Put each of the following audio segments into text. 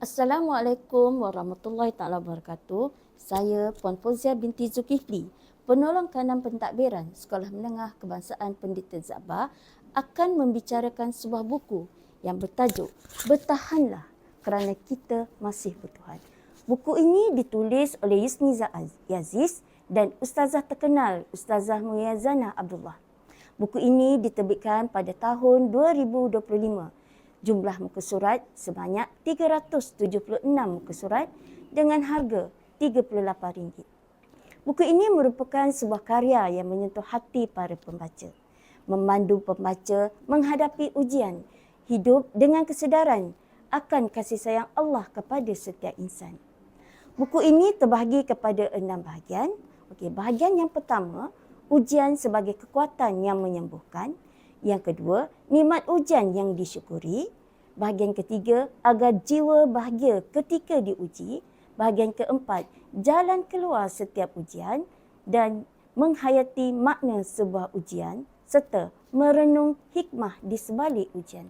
Assalamualaikum warahmatullahi taala wabarakatuh. Saya Puan Fozia binti Zulkifli, penolong kanan pentadbiran Sekolah Menengah Kebangsaan Pendeta Zabar akan membicarakan sebuah buku yang bertajuk Bertahanlah kerana kita masih bertuhan. Buku ini ditulis oleh Yusniza Aziz dan Ustazah terkenal Ustazah Muyazana Abdullah. Buku ini diterbitkan pada tahun 2025 jumlah muka surat sebanyak 376 muka surat dengan harga RM38. Buku ini merupakan sebuah karya yang menyentuh hati para pembaca. Memandu pembaca menghadapi ujian hidup dengan kesedaran akan kasih sayang Allah kepada setiap insan. Buku ini terbahagi kepada enam bahagian. Okey, bahagian yang pertama, ujian sebagai kekuatan yang menyembuhkan. Yang kedua, nikmat ujian yang disyukuri. Bahagian ketiga, agar jiwa bahagia ketika diuji. Bahagian keempat, jalan keluar setiap ujian dan menghayati makna sebuah ujian serta merenung hikmah di sebalik ujian.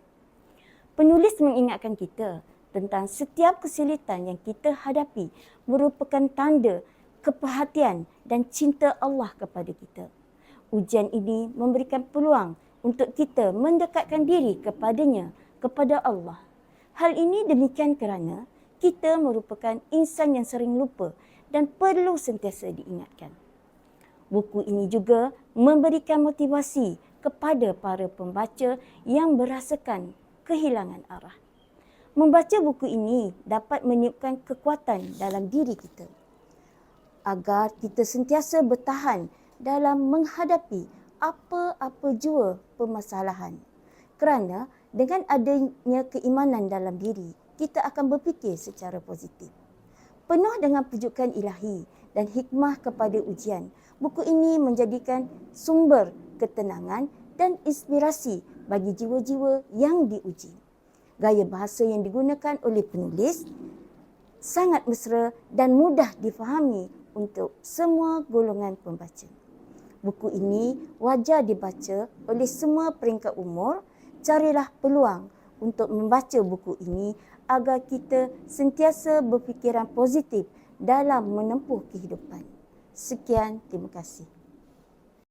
Penulis mengingatkan kita tentang setiap kesulitan yang kita hadapi merupakan tanda keperhatian dan cinta Allah kepada kita. Ujian ini memberikan peluang untuk kita mendekatkan diri kepadanya, kepada Allah. Hal ini demikian kerana kita merupakan insan yang sering lupa dan perlu sentiasa diingatkan. Buku ini juga memberikan motivasi kepada para pembaca yang berasakan kehilangan arah. Membaca buku ini dapat meniupkan kekuatan dalam diri kita agar kita sentiasa bertahan dalam menghadapi apa-apa jua permasalahan. Kerana dengan adanya keimanan dalam diri, kita akan berfikir secara positif. Penuh dengan pujukan ilahi dan hikmah kepada ujian, buku ini menjadikan sumber ketenangan dan inspirasi bagi jiwa-jiwa yang diuji. Gaya bahasa yang digunakan oleh penulis sangat mesra dan mudah difahami untuk semua golongan pembaca. Buku ini wajar dibaca oleh semua peringkat umur. Carilah peluang untuk membaca buku ini agar kita sentiasa berfikiran positif dalam menempuh kehidupan. Sekian, terima kasih.